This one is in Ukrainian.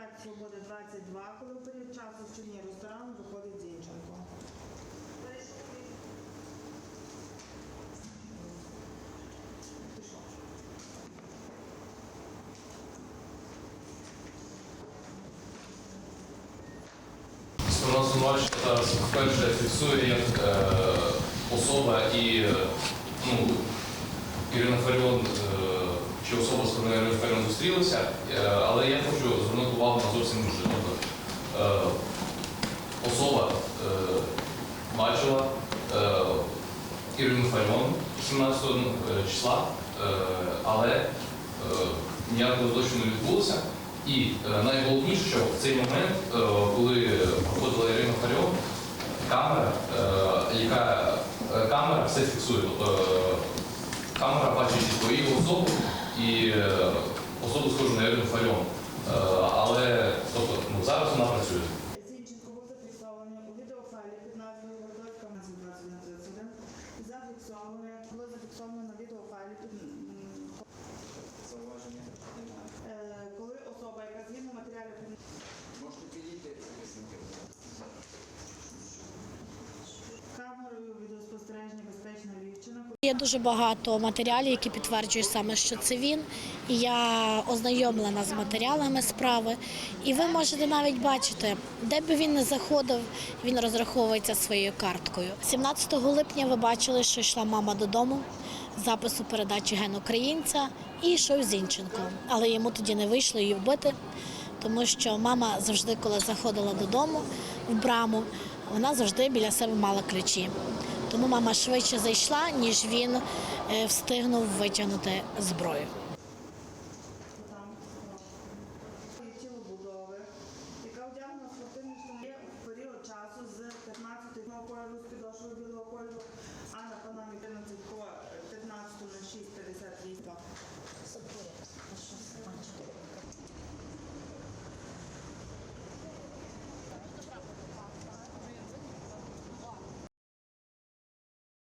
проспект Свободи 22, коли в період часу чині ресторану виходить Зінченко. Пішов. Сторона звинувачення зараз вперше фіксує як е, особа і е, ну, Ірина Фаріон е, чи особа з Фаріон зустрілися, е, але я хочу звернути увагу на зовсім інше. Тобто, е, особа е, бачила Ірину Фаріон 17 е, числа, але ніякого злочину не відбулося. І найголовніше, що в цей момент, коли проходила Ірина Фаріон, камера, яка камера все фіксує. Тобто камера бачить і твою особу і е, особу схожу на Ірину Фаріон. Е, але тобто, ну, зараз вона працює. Зафіксовано, був зафіксований у відеофайлі під назвою Городоцька 2131. Зафіксований, було зафіксовано на відеофайлі Є дуже багато матеріалів, які підтверджують саме, що це він. І я ознайомлена з матеріалами справи. І ви можете навіть бачити, де би він не заходив, він розраховується своєю карткою. 17 липня ви бачили, що йшла мама додому запису передачі ген українця і йшов Зінченко. Але йому тоді не вийшло її вбити, тому що мама завжди, коли заходила додому в браму, вона завжди біля себе мала ключі. Тому мама швидше зайшла, ніж він встигнув витягнути зброю.